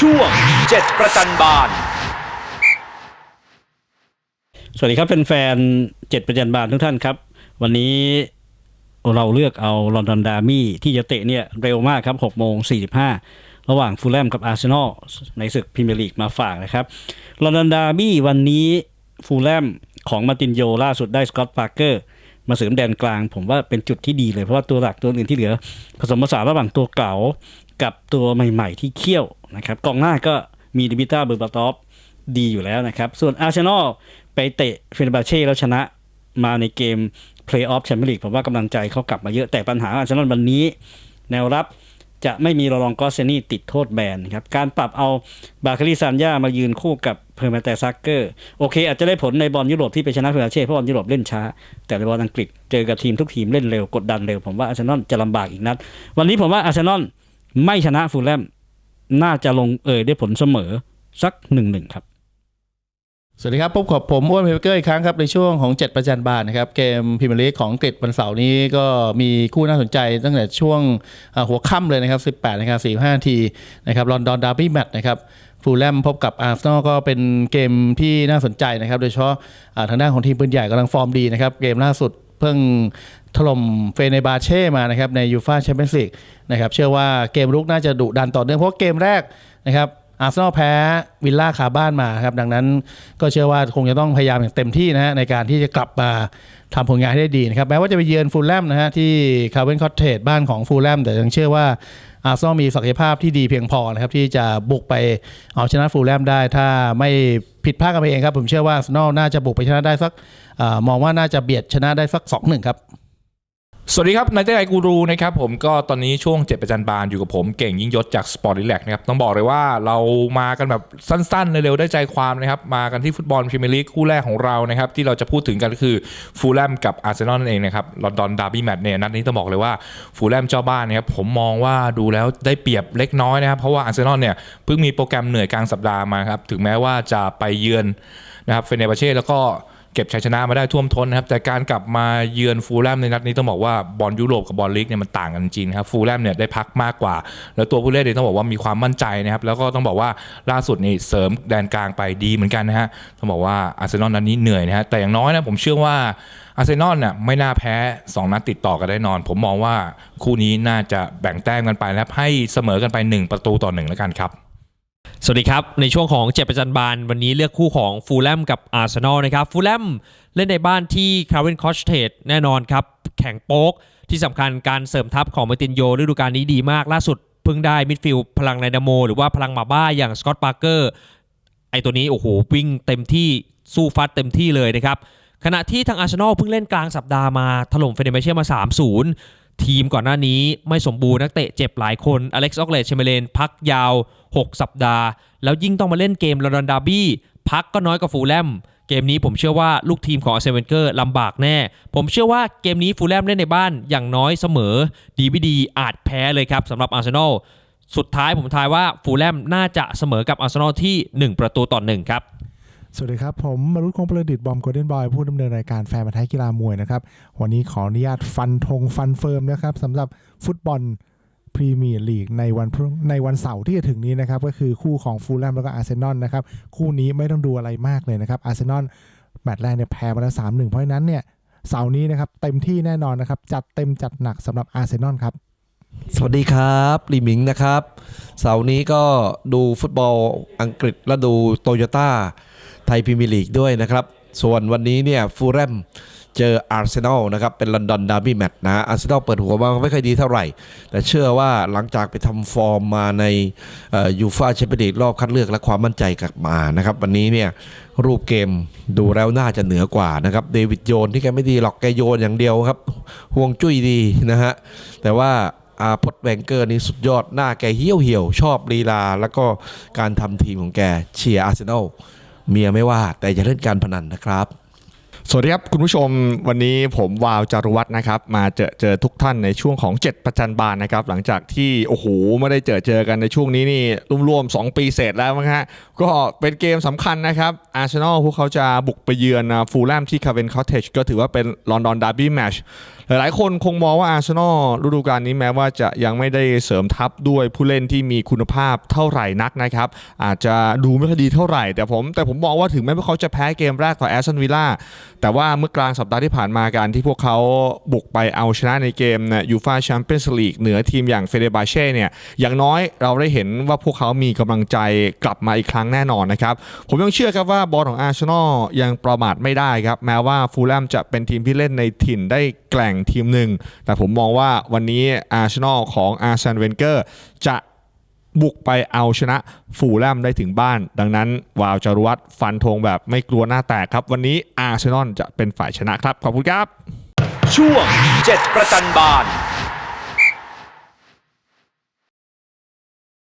ช่วงเจ็ดประจันบาน สวัสดีครับแฟนๆเจ็ดประจันบานทุกท่านครับ วันนี้เราเลือกเอาลอนดอนดาร์มี่ที่จะเตะเนี่ยเร็วมากครับ6โมง45 ระหว่างฟูลแลมกับอาร์เซนอลในศึกพรีเมียร์ลีกมาฝากนะครับลอนดอนดาร์มี่วันนี้ฟูลแลมของมาตินโยล่าสุดได้สกอตต์ปาร์เกอร์มาเสริมแดนกลาง ผมว่าเป็นจุดที่ดีเลยเพราะว่าตัวหลักตัวอื่นที่เหลือ ผสมผสานระหว่างตัวเก่า กับตัวใหม่ๆที่เขี้ยวนะครับกองหน้าก็มีดิมิต้าเบอร์บาตอฟดีอยู่แล้วนะครับ ส่วนอาร์เซนอลไปเตะเฟนบาเช่แล้วชนะมาในเกมเพลย์ออฟแชมเปี้ยนลีกผมว่ากำลังใจเขากลับมาเยอะแต่ปัญหาอาร์เซนอลวันนี้ แนวรับจะไม่มีลอรองกอสเซนี่ติดโทษแบนครับ การปรับเอาบาคาริซานยามายืนคู่กับเพอร์มาแต่ซักเกอร์ โอเค อาจจะได้ผลในบอลยุโรปที่ไปชนะเฟอร์เช่เพราะบอลยุโรปเล่นช้า แต่ในบอลอังกฤษเจอกับทีมทุกทีมเล่นเร็วกดดันเร็ว ผมว่าอาร์เซนอลจะลำบากอีกนัด วันนี้ผมว่าอาร์เซนอล ไม่ชนะฟูลแลมน่าจะลงเอยได้ผลเสมอสักหนึ่งหนึ่งครับ สวัสดีครับพบกับผมอ้วนเพเกอร์อีกครั้งครับ ในช่วงของ 7 ประจันบานนะครับ เกมพรีเมียร์ลีกของอังกฤษวันเสาร์นี้ก็มีคู่น่าสนใจตั้งแต่ช่วงหัวค่ำเลยนะครับ 18นาฬิกา45นาทีนะครับลอนดอนดาร์บี้แมตช์นะครับฟูลแลมพบกับอาร์เซนอลก็เป็นเกมที่น่าสนใจนะครับ โดยเฉพาะทางด้านของทีมปืนใหญ่กำลังฟอร์มดีนะครับ เกมล่าสุดเพิ่ง ถล่มเฟเนบาเช่มานะครับในยูฟาแชมเปี้ยนส์ลีกนะครับเชื่อว่าเกมรุกน่าจะดุดันต่อเนื่องเพราะเกมแรกนะครับอาร์เซนอลแพ้วิลล่าคาบ้านมาครับดังนั้นก็เชื่อว่าคงจะต้องพยายามอย่างเต็มที่นะฮะในการที่จะกลับมาทำผลงานให้ได้ดีนะครับแม้ว่าจะไปเยือนฟูลแลมนะฮะที่คาร์เวนคอตเทจบ้านของฟูลแลมแต่ยังเชื่อว่าอาร์เซนอลมีศักยภาพที่ดีเพียงพอนะครับที่จะบุกไปเอาชนะฟูลแลมได้ ถ้าไม่ผิดพลาดกันไปเองครับผมเชื่อว่าอาร์เซนอลน่าจะบุกไปชนะได้สักอมองว่าน่าจะเบียดชนะได้สัก2-1ครับ สวัสดีครับนายเต้ไอกูรูนะครับผมก็ตอนนี้ช่วงเจ็ดประจันบานอยู่กับผมเก่งยิ่งยศจากสปอร์ต e ีแลกนะครับต้องบอกเลยว่าเรามากันแบบสั้นๆเร็วๆได้ใจความนะครับมากันที่ฟุตบอลพรีเมียร์ลีกคู่แรกของเรานะครับที่เราจะพูดถึงกันก็คือฟูลแลมกับอาร์เซนอลนั่นเองนะครับลอนดอนดาร์บี้แมตช์เนี่ยนัดนี้ต้องบอกเลยว่าฟูลแลมเจ้าบ้านนะครับผมมองว่าดูแล้วได้เปรียบเล็กน้อยนะครับเพราะว่าอาร์เซนอลเนี่ยเพิ่งมีโปรแกรมเหนื่อยกลางสัปดาห์มาครับถึงแม้ว่าจะไปเยือนนะครับเฟเนบาเช่แล้วก็ ก็บชัยชนะมาได้ท่วมท้นนะครับ แต่การกลับมาเยือนฟูลแลมในนัดนี้ต้องบอกว่าบอลยุโรปกับบอลลีกเนี่ยมันต่างกันจริงนครับฟูลแลมเนี่ยได้พักมากกว่า แล้วตัวผู้เล่นเนี่ยต้องบอกว่ามีความมั่นใจนะครับ แล้วก็ต้องบอกว่าล่าสุดนี่เสริมแดนกลางไปดีเหมือนกันนะฮะต้องบอกว่าอาร์เซนอลนัดนี้เหนื่อยนะฮะแต่อย่างน้อยนะผมเชื่อว่าอาร์เซนอลเนี่ยไม่น่าแพ้ 2 นัดติดต่อกันได้นอน ผมมองว่าคู่นี้น่าจะแบ่งแต้มกันไปนะครับให้เสมอกันไป 1 ประตูต่อ1แล้วกันครับ สวัสดีครับ ในช่วงของเจ็บประจันบานวันนี้เลือกคู่ของฟูลแลมกับอาร์เซนอลนะครับฟูลแลมเล่นในบ้านที่คาร์เวนคอชเทดแน่นอนครับ แข่งโป๊ก ที่สำคัญการเสริมทัพของมาตินโยฤดูกาลนี้ดีมากล่าสุดเพิ่งได้มิดฟิลด์พลังไนดามโม หรือว่าพลังหมาบ้าอย่างสกอตต์ปาร์เกอร์ไอตัวนี้โอ้โหวิ่งเต็มที่สู้ฟัดเต็มที่เลยนะครับขณะที่ทางอาร์เซนอลเพิ่งเล่นกลางสัปดาห์มาถล่มเฟเนเบเช่มา 3-0 ทีมก่อนหน้านี้ไม่สมบูรณ์นักเตะเจ็บหลายคนอเล็กซ์ออกเลตเชมเบเลนพักยาว 6 สัปดาห์ แล้วยิ่งต้องมาเล่นเกมลอนดอนดาร์บี้พักก็น้อยกว่าฟูลแลมเกมนี้ผมเชื่อว่าลูกทีมของอาร์เซนเวนเกอร์ลำบากแน่ ผมเชื่อว่าเกมนี้ฟูลแลมเล่นในบ้านอย่างน้อยเสมอ ดีไม่ดีอาจแพ้เลยครับสำหรับอาร์เซนอลสุดท้ายผมทายว่าฟูลแลมน่าจะเสมอกับอาร์เซนอลที่ 1 ประตูต่อหนึ่งครับ สวัสดีครับ ผมมรุษคงประดิษฐ์บอมโกลเด้นบอยผู้ดำเนินรายการแฟนมาท้ายกีฬามวยนะครับ วันนี้ขออนุญาตฟันธงฟันเฟิร์มนะครับสำหรับฟุตบอลพรีเมียร์ลีกในวันในวันเสาร์ที่จะถึงนี้นะครับ ก็คือคู่ของฟูลแลมแล้วก็อาร์เซนอลนะครับ คู่นี้ไม่ต้องดูอะไรมากเลยนะครับอาร์เซนอลแมตช์แรกเนี่ยแพ้มาแล้วสามหนึ่งเพราะฉะนั้นเนี่ยเสาร์นี้นะครับเต็มที่แน่นอนนะครับจัดเต็มจัดหนักสำหรับอาร์เซนอลครับสวัสดีครับลีมิงนะครับ เสาร์นี้ก็ดูฟุตบอลอังกฤษและดูโตโยต้า ไทยพรีเมียร์ลีกด้วยนะครับ ส่วนวันนี้เนี่ยฟูลแลมเจออาร์เซนอลนะครับ เป็นลอนดอนดาร์บี้แมตช์นะอาร์เซนอลเปิดหัวมาไม่ค่อยดีเท่าไหร่ แต่เชื่อว่าหลังจากไปทำฟอร์มมาในยูฟ่าแชมเปี้ยนลีกรอบคัดเลือกและความมั่นใจกลับมานะครับ วันนี้เนี่ยรูปเกมดูแล้วน่าจะเหนือกว่านะครับเดวิดโยนที่แกไม่ดีหรอกแกโยนอย่างเดียวครับห่วงจุ้ยดีนะฮะแต่ว่าอาพอดแวงเกอร์นี่สุดยอดหน้าแกเหี่ยวเหี่ยวชอบลีลา แล้วก็การทำทีมของแกเชียร์อาร์เซนอล เมียไม่ว่าแต่อย่าเล่นการพนันนะครับ สวัสดีครับ คุณผู้ชมวันนี้ผมวาวจารุวัฒน์นะครับมาเจอเจอทุกท่านในช่วงของ 7 ประจันบานนะครับหลังจากที่โอ้โหไม่ได้เจอเจอกันในช่วงนี้นี่รวมๆ2 ปีเศษแล้วมั้งฮะก็เป็นเกมสำคัญนะครับอาร์เซนอลพวกเขาจะบุกไปเยือนฟูลแลมที่คาเวนคอตเทจก็ถือว่าเป็นลอนดอนดาร์บี้แมชหลายๆคนคงมองว่าอาร์เซนอลฤดูกาลนี้แม้ว่าจะยังไม่ได้เสริมทัพด้วยผู้เล่นที่มีคุณภาพเท่าไหร่นักนะครับอาจจะดูไม่ค่อยดีเท่าไหร่ แต่ผมแต่ผมมองว่าถึงแม้ว่าเขาจะแพ้เกมแรกต่อแอสตันวิลล่าแต่ว่าเมื่อกลางสัปดาห์ที่ผ่านมาการที่พวกเขาบุกไปเอาชนะในเกมยูฟาแชมเปี้ยนส์ลีกเหนือทีมอย่างเฟเดบาเช่เนี่ยอย่างน้อยเราได้เห็นว่าพวกเขามีกำลังใจกลับมาอีกครั้งแน่นอนนะครับ ผมยังเชื่อครับว่าบอลของอาร์เซนอลยังประมาทไม่ได้ครับ แม้ว่าฟูลแลมจะเป็นทีมที่เล่นในถิ่นได้แกล่งทีมหนึ่งแต่ผมมองว่าวันนี้อาร์เซนอลของอาร์เซนเวนเกอร์จะ บุกไปเอาชนะฟูแลมได้ถึงบ้าน ดังนั้นวาวจารุวัตรฟันธงแบบไม่กลัวหน้าแตกครับ วันนี้อาร์เซนอลจะเป็นฝ่ายชนะครับ ขอบคุณครับ ช่วง 7 ประจันบาน